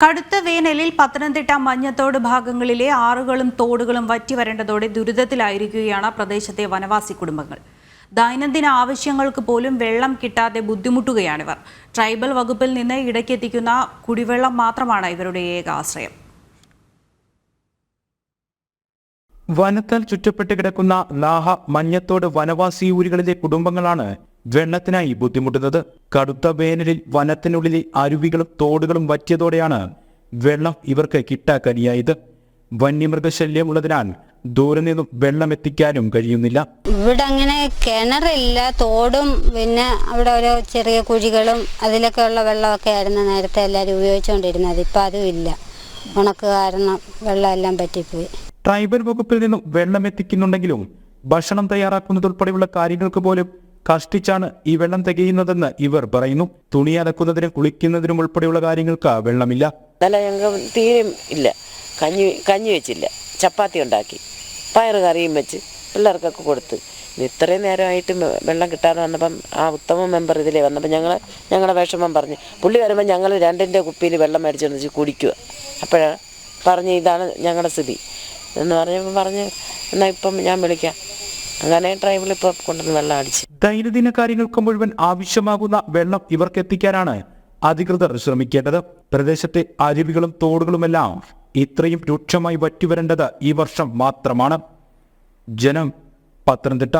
കടുത്ത വേനലിൽ പത്തനംതിട്ട മഞ്ഞത്തോട് ഭാഗങ്ങളിലെ ആറുകളും തോടുകളും വറ്റി വരേണ്ടതോടെ ദുരിതത്തിലായിരിക്കുകയാണ് പ്രദേശത്തെ വനവാസി കുടുംബങ്ങൾ. ദൈനംദിന ആവശ്യങ്ങൾക്ക് പോലും വെള്ളം കിട്ടാതെ ബുദ്ധിമുട്ടുകയാണിവർ. ട്രൈബൽ വകുപ്പിൽ നിന്ന് ഇടയ്ക്കെത്തിക്കുന്ന കുടിവെള്ളം മാത്രമാണ് ഇവരുടെ ഏക ആശ്രയം. വനത്താൽ ചുറ്റപ്പെട്ട് കിടക്കുന്ന നാഹ മഞ്ഞത്തോട് വനവാസി ഊരുകളിലെ കുടുംബങ്ങളാണ് വെള്ളത്തിനായി ബുദ്ധിമുട്ടുന്നത്. കടുത്ത വേനലിൽ വനത്തിനുള്ളിലെ അരുവികളും തോടുകളും വറ്റിയതോടെയാണ് വെള്ളം ഇവർക്ക് കിട്ടാക്കനിയായത്. വന്യമൃഗശല്യം ഉള്ളതിനാൽ ദൂരെ നിന്നും വെള്ളം എത്തിക്കാനും കഴിയുന്നില്ല. ഇവിടെ അങ്ങനെ കിണറില്ല തോടും പിന്നെ അവിടെ ഓരോ ചെറിയ കുഴികളും അതിലൊക്കെ ഉള്ള വെള്ളമൊക്കെ ആയിരുന്നു നേരത്തെ എല്ലാവരും ഉപയോഗിച്ചുകൊണ്ടിരുന്നത്. ഇപ്പം അതും ഇല്ല. ഉണക്ക് കാരണം വെള്ളമെല്ലാം പറ്റിപ്പോയി. ട്രൈബൽ വകുപ്പിൽ നിന്നും വെള്ളം എത്തിക്കുന്നുണ്ടെങ്കിലും ഭക്ഷണം തയ്യാറാക്കുന്നതുൾപ്പെടെയുള്ള കാര്യങ്ങൾക്ക് പോലും കഷ്ടിച്ചാണ് ഈ വെള്ളം തികയുന്നതെന്ന് ഇവർ പറയുന്നു. തുണി അലക്കുന്നതിനും കുളിക്കുന്നതിനും ഉൾപ്പെടെയുള്ള കാര്യങ്ങൾക്ക് വെള്ളമില്ല. അല്ല ഞങ്ങൾക്ക് തീരെ ഇല്ല. കഞ്ഞി കഞ്ഞി വെച്ചില്ല. ചപ്പാത്തി ഉണ്ടാക്കി. പയറ് കറിയും വെച്ച് പിള്ളേർക്കൊക്കെ കൊടുത്ത്. ഇത്രയും നേരമായിട്ട് വെള്ളം കിട്ടാതെ വന്നപ്പം ആ ഉത്തമ മെമ്പർ ഇതിലേ വന്നപ്പോൾ ഞങ്ങൾ ഞങ്ങളുടെ വിഷമം പറഞ്ഞു പുള്ളി വരുമ്പോൾ ഞങ്ങൾ രണ്ടിന്റെ കുപ്പിയിൽ വെള്ളം മേടിച്ചെന്ന് വെച്ച് കുടിക്കുക. അപ്പോഴാണ് പറഞ്ഞ് ഇതാണ് ഞങ്ങളുടെ സ്ഥിതി. എന്ന് പറഞ്ഞപ്പോൾ പറഞ്ഞ് എന്നാൽ ഇപ്പം ഞാൻ വിളിക്കാം. അങ്ങനെ ട്രൈബിൾ ഇപ്പോൾ കൊണ്ടുവന്ന് വെള്ളം അടിച്ച്. ദൈനംദിന കാര്യങ്ങൾക്ക് മുഴുവൻ ആവശ്യമാകുന്ന വെള്ളം ഇവർക്ക് എത്തിക്കാനാണ് അധികൃതർ ശ്രമിക്കേണ്ടത്. പ്രദേശത്തെ അരുവികളും തോടുകളുമെല്ലാം ഇത്രയും രൂക്ഷമായി വറ്റിവരേണ്ടത് ഈ വർഷം മാത്രമാണ്. ജനം പത്തനംതിട്ട.